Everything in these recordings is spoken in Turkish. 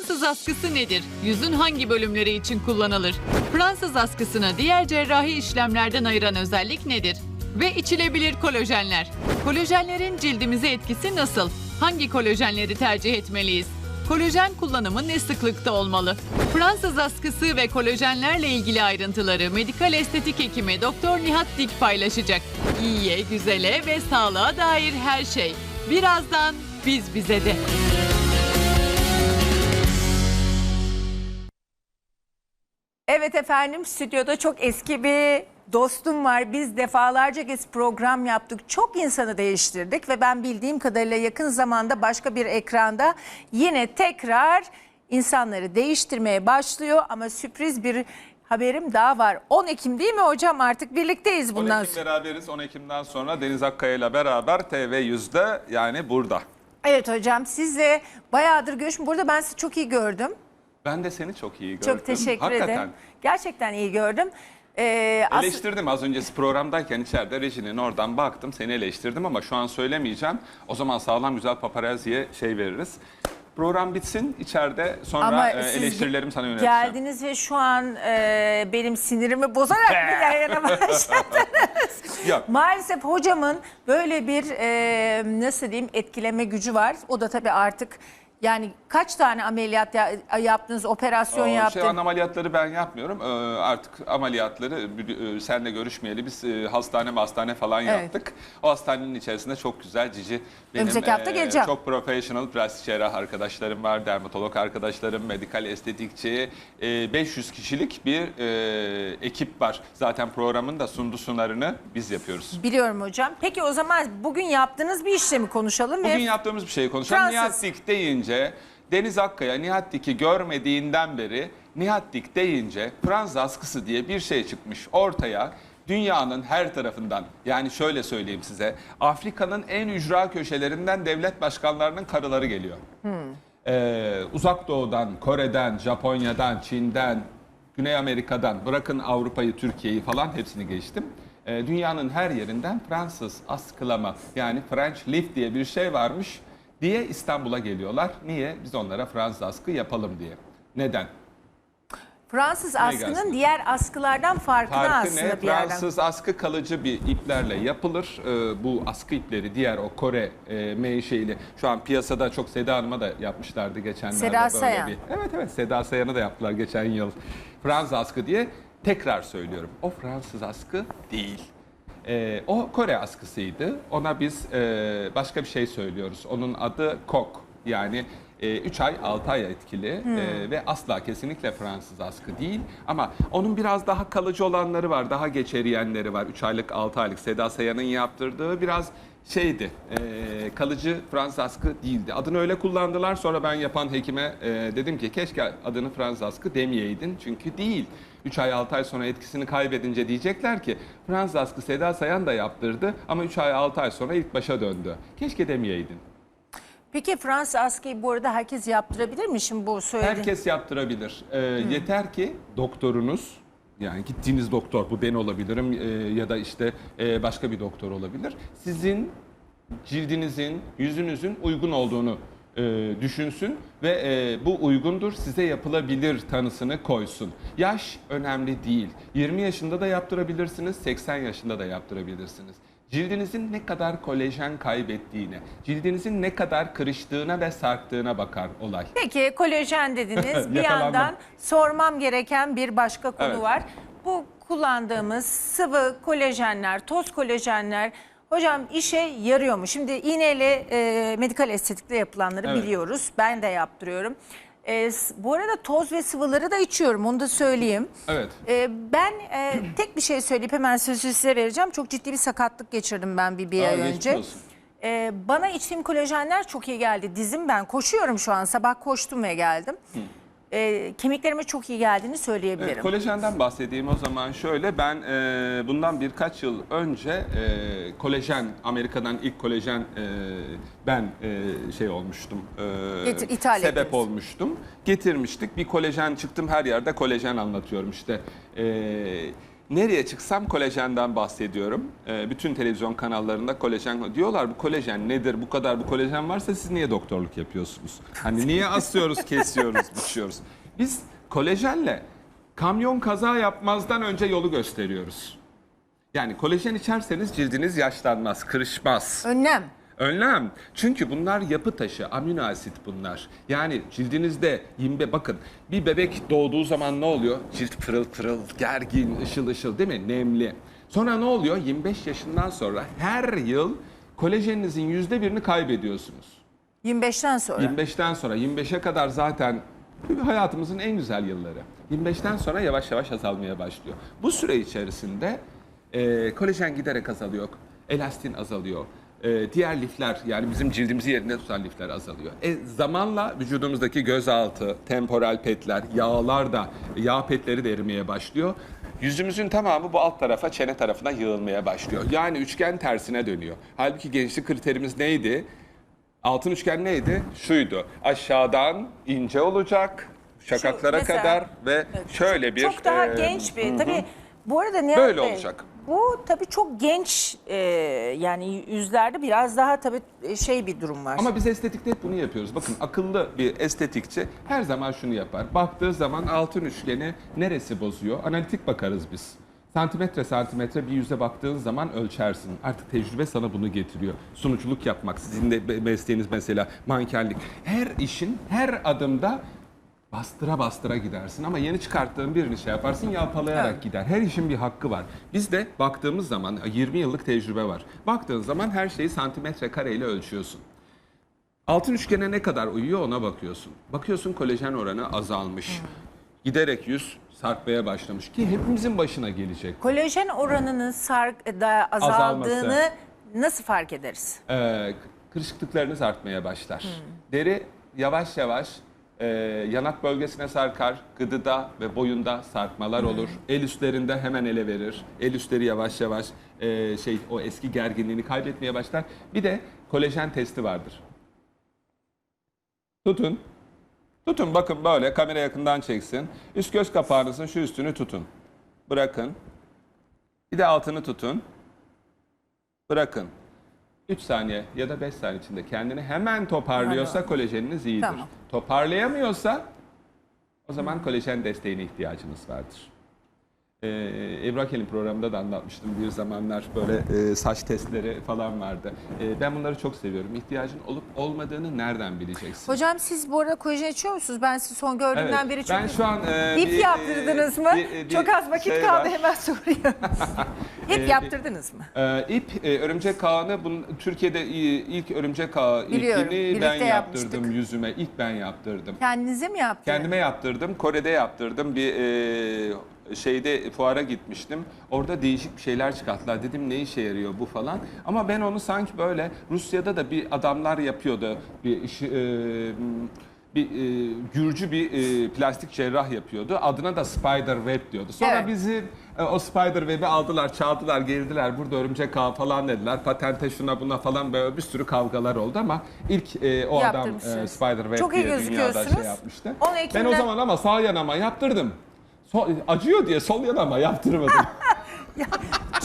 Fransız askısı nedir? Yüzün hangi bölümleri için kullanılır? Fransız askısını diğer cerrahi işlemlerden ayıran özellik nedir? Ve içilebilir kolajenler. Kolajenlerin cildimize etkisi nasıl? Hangi kolajenleri tercih etmeliyiz? Kolajen kullanımı ne sıklıkta olmalı? Fransız askısı ve kolajenlerle ilgili ayrıntıları medikal estetik hekimi Doktor Nihat Dik paylaşacak. İyiye, güzele ve sağlığa dair her şey. Birazdan biz bize de. Evet efendim stüdyoda çok eski bir dostum var. Biz defalarca kez program yaptık. Çok insanı değiştirdik ve ben bildiğim kadarıyla yakın zamanda başka bir ekranda yine tekrar insanları değiştirmeye başlıyor ama sürpriz bir haberim daha var. 10 Ekim değil mi hocam artık birlikteyiz 10 bundan Ekim sonra. beraberiz. 10 Ekim'den sonra Deniz Akkaya ile beraber TV100'de yani burada. Evet hocam sizle bayağıdır görüşüm. Burada ben sizi çok iyi gördüm. Ben de seni çok iyi gördüm. Çok teşekkür Hakikaten. ederim. Gerçekten iyi gördüm. Ee, Eleştirdim az öncesi programdayken içeride rejinin oradan baktım seni eleştirdim ama şu an söylemeyeceğim. O zaman sağlam güzel paparazziye şey veririz. Program bitsin içeride sonra Ama e, siz eleştirilerimi sana yönelteceğim. Geldiniz ve şu an e, benim sinirimi bozarak bir yayına başladınız. Yok. Maalesef hocamın böyle bir e, nasıl diyeyim etkileme gücü var. O da tabii artık yani kaç tane ameliyat ya- yaptınız, operasyon yaptınız? Şey ameliyatları ben yapmıyorum. Ee, artık ameliyatları e, senle görüşmeyeli biz e, hastane hastane falan Evet. yaptık. O hastanenin içerisinde çok güzel cici benim Önümüzdeki hafta e, geleceğim. çok professional plastik cerrah arkadaşlarım var, dermatolog arkadaşlarım, medikal estetikçi, e, 500 kişilik bir e, ekip var. Zaten programın da sundu sunarını biz yapıyoruz. Biliyorum hocam. Peki o zaman bugün yaptığınız bir işlemi konuşalım Bugün ve yaptığımız bir şeyi konuşalım. Fransız. Nihat Dik deyince Deniz Akkaya Nihat Dik'i görmediğinden beri Nihat Dik deyince Fransız askısı diye bir şey çıkmış ortaya. Dünyanın her tarafından yani şöyle söyleyeyim size Afrika'nın en ücra köşelerinden devlet başkanlarının karıları geliyor. Ee, uzak doğudan, Kore'den, Japonya'dan, Çin'den, Güney Amerika'dan bırakın Avrupa'yı, Türkiye'yi falan hepsini geçtim. Ee, dünyanın her yerinden Fransız askılama yani French lift diye bir şey varmış diye İstanbul'a geliyorlar. Niye? Biz onlara Fransız askı yapalım diye. Neden? Fransız askının diğer askılardan Farkı aslında ne? bir yerden. Fransız askı kalıcı bir iplerle yapılır. Ee, bu askı ipleri diğer o Kore e, menşeili şu an piyasada çok Seda Hanım'a da yapmışlardı geçenlerde. Seda Sayan. Bir, evet evet Seda Sayan'a da yaptılar geçen yıl. Fransız askı diye tekrar söylüyorum. O Fransız askı değil. Ee, o Kore askısıydı. Ona biz e, başka bir şey söylüyoruz. Onun adı kok. Yani 3 ay 6 ay etkili e, ve asla kesinlikle Fransız askı değil. Ama onun biraz daha kalıcı olanları var. Daha geç eriyenleri var. 3 aylık 6 aylık Seda Sayan'ın yaptırdığı biraz şeydi. e, kalıcı Fransız askı değildi. Adını öyle kullandılar. Sonra ben yapan hekime e, dedim ki keşke adını Fransız askı demeyeydin. Çünkü değil. 3 ay 6 ay sonra etkisini kaybedince diyecekler ki Fransız askı Seda Sayan da yaptırdı ama 3 ay 6 ay sonra ilk başa döndü. Keşke demeyeydin. Peki Fransız askıyı bu arada herkes yaptırabilir mi şimdi bu söylediğin? Herkes yaptırabilir. Ee, Yeter ki doktorunuz yani gittiğiniz doktor bu ben olabilirim e, ya da işte e, başka bir doktor olabilir. Sizin cildinizin, yüzünüzün uygun olduğunu e, düşünsün ve e, bu uygundur size yapılabilir tanısını koysun. Yaş önemli değil. 20 yaşında da yaptırabilirsiniz, 80 yaşında da yaptırabilirsiniz. Cildinizin ne kadar kolajen kaybettiğine, cildinizin ne kadar kırıştığına ve sarktığına bakar olay. Peki kolajen dediniz. bir Yakalandım. yandan sormam gereken bir başka konu Evet. var. Bu kullandığımız sıvı kolajenler, toz kolajenler hocam işe yarıyor mu? Şimdi iğneyle e, medikal estetikle yapılanları Evet. biliyoruz. Ben de yaptırıyorum. E, s- bu arada toz ve sıvıları da içiyorum onu da söyleyeyim. Evet. E, ben e, tek bir şey söyleyip hemen sözü size vereceğim. Çok ciddi bir sakatlık geçirdim ben bir, bir Aa, ay geçmiş önce. olsun. Ee, bana içtiğim kolajenler çok iyi geldi. Dizim ben koşuyorum şu an. Sabah koştum ve geldim. Ee, kemiklerime çok iyi geldiğini söyleyebilirim. Evet, kolajenden bahsedeyim o zaman şöyle ben e, bundan birkaç yıl önce e, kolajen Amerika'dan ilk kolajen e, ben e, şey olmuştum e, Getir- sebep ettiniz. olmuştum getirmiştik bir kolajen çıktım her yerde kolajen anlatıyorum işte E, nereye çıksam kolajenden bahsediyorum. Ee, bütün televizyon kanallarında kolajen diyorlar bu kolajen nedir? Bu kadar bu kolajen varsa siz niye doktorluk yapıyorsunuz? Hani niye asıyoruz, kesiyoruz, biçiyoruz? Biz kolajenle kamyon kaza yapmazdan önce yolu gösteriyoruz. Yani kolajen içerseniz cildiniz yaşlanmaz, kırışmaz. Önlem. Önlem. Çünkü bunlar yapı taşı, amino asit bunlar. Yani cildinizde 25 bakın bir bebek doğduğu zaman ne oluyor? Cilt pırıl pırıl, gergin, ışıl ışıl değil mi? Nemli. Sonra ne oluyor? 25 yaşından sonra her yıl kolajeninizin yüzde birini kaybediyorsunuz. 25'ten sonra. 25'ten sonra 25'e kadar zaten hayatımızın en güzel yılları. 25'ten sonra yavaş yavaş azalmaya başlıyor. Bu süre içerisinde e, kolajen giderek azalıyor, elastin azalıyor. E, diğer lifler yani bizim cildimizi yerinde tutan lifler azalıyor. E, zamanla vücudumuzdaki gözaltı, temporal petler, yağlar da, yağ petleri de erimeye başlıyor. Yüzümüzün tamamı bu alt tarafa, çene tarafına yığılmaya başlıyor. Yani üçgen tersine dönüyor. Halbuki gençlik kriterimiz neydi? Altın üçgen neydi? Şuydu. Aşağıdan ince olacak, şakaklara mesela- kadar ve şöyle bir... Çok daha e, genç bir. Tabii bu arada Nihat Böyle Bey, olacak. Bu tabii çok genç e, yani yüzlerde biraz daha tabii şey bir durum var. Ama biz estetikte hep bunu yapıyoruz. Bakın akıllı bir estetikçi her zaman şunu yapar. Baktığı zaman altın üçgeni neresi bozuyor? Analitik bakarız biz. Santimetre santimetre bir yüze baktığın zaman ölçersin. Artık tecrübe sana bunu getiriyor. Sunuculuk yapmak, sizin de mesleğiniz mesela mankenlik. Her işin her adımda bastıra bastıra gidersin ama yeni çıkarttığın birini şey yaparsın yalpalayarak Evet. gider. Her işin bir hakkı var. Biz de baktığımız zaman 20 yıllık tecrübe var. Baktığın zaman her şeyi santimetre kareyle ölçüyorsun. Altın üçgene ne kadar uyuyor ona bakıyorsun. Bakıyorsun kolajen oranı azalmış. Giderek yüz sarkmaya başlamış ki hepimizin başına gelecek. Kolajen oranının sark, da azaldığını nasıl fark ederiz? Ee, kırışıklıklarınız artmaya başlar. Deri yavaş yavaş e, yanak bölgesine sarkar, gıdıda ve boyunda sarkmalar olur. El üstlerinde hemen ele verir. El üstleri yavaş yavaş e, şey o eski gerginliğini kaybetmeye başlar. Bir de kolajen testi vardır. Tutun. Tutun bakın böyle kamera yakından çeksin. Üst göz kapağınızın şu üstünü tutun. Bırakın. Bir de altını tutun. Bırakın. 3 saniye ya da 5 saniye içinde kendini hemen toparlıyorsa kolajeniniz iyidir. Tamam. Toparlayamıyorsa o zaman kolajen desteğine ihtiyacınız vardır. Ee, Ebru Akel'in programında da anlatmıştım bir zamanlar böyle e, saç testleri falan vardı. Ee, ben bunları çok seviyorum. İhtiyacın olup olmadığını nereden bileceksin? Hocam siz bu arada kolajen içiyor musunuz? Ben sizi son gördüğümden beri çok... ben şu an e, Hip bir, yaptırdınız e, mı? bir- bir çok az vakit şey kaldı var. hemen soruyorum. Ee, Hip bir- yaptırdınız mı? Ee, ip e, örümcek ağını bunun, Türkiye'de i- ilk örümcek ağı Biliyorum, ilkini ben birlikte yaptırdım yapmıştık. yüzüme. İlk ben yaptırdım. Kendinize mi yaptınız? Kendime yaptırdım. Kore'de yaptırdım. Bir e, şeyde fuara gitmiştim. Orada değişik bir şeyler çıkarttılar. Dedim ne işe yarıyor bu falan. Ama ben onu sanki böyle Rusya'da da bir adamlar yapıyordu. Bir iş, e, bir e, Gürcü bir e, plastik cerrah yapıyordu. Adına da Spider Web diyordu. Sonra Evet. bizi e, o Spider Web'i aldılar, çaldılar, girdiler. Burada örümcek ağı falan dediler. Patente şuna buna falan böyle bir sürü kavgalar oldu ama ilk e, o adam e. Spider Web Çok diye dünyada şey yapmıştı. 10 Ben o zaman ama sağ yanama yaptırdım. Sol- acıyor diye sol yanama yaptırmadım.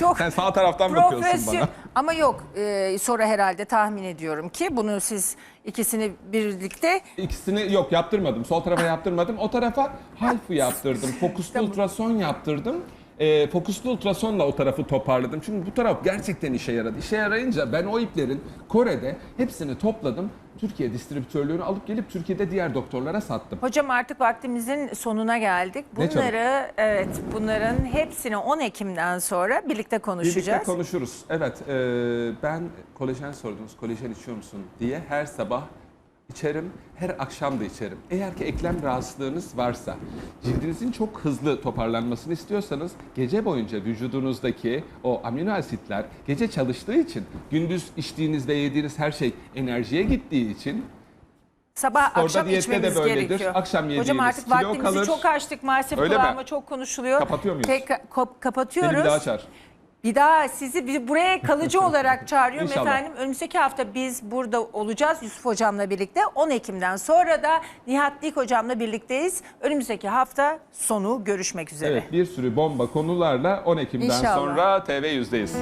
çok Sen sağ taraftan bakıyorsun bana. Ama yok e, sonra herhalde tahmin ediyorum ki bunu siz ikisini birlikte İkisini yok yaptırmadım. Sol tarafa yaptırmadım. O tarafa halfu yaptırdım. Fokuslu ultrason yaptırdım. Ee, fokuslu ultrasonla o tarafı toparladım. Çünkü bu taraf gerçekten işe yaradı. İşe yarayınca ben o iplerin Kore'de hepsini topladım. Türkiye distribütörlüğünü alıp gelip Türkiye'de diğer doktorlara sattım. Hocam artık vaktimizin sonuna geldik. Bunları evet bunların hepsini 10 Ekim'den sonra birlikte konuşacağız. Birlikte konuşuruz. Evet, e, ben kolajen sordunuz, kolajen içiyor musun diye her sabah içerim, her akşam da içerim. Eğer ki eklem rahatsızlığınız varsa, cildinizin çok hızlı toparlanmasını istiyorsanız gece boyunca vücudunuzdaki o amino asitler gece çalıştığı için gündüz içtiğiniz ve yediğiniz her şey enerjiye gittiği için Sabah Sporda, akşam diyette de içmemiz böyledir. gerekiyor. Akşam Hocam yediğiniz artık kilo vaktimizi kalır. çok açtık. Maalesef Öyle mi? kulağıma çok konuşuluyor. Kapatıyor muyuz? Tek, kop- kapatıyoruz. beni bir daha açar. Bir daha sizi bir- buraya kalıcı olarak çağırıyorum İnşallah. efendim. Önümüzdeki hafta biz burada olacağız Yusuf Hocam'la birlikte. 10 Ekim'den sonra da Nihat Dik Hocam'la birlikteyiz. Önümüzdeki hafta sonu görüşmek üzere. Evet bir sürü bomba konularla 10 Ekim'den İnşallah. sonra TV yüzdeyiz.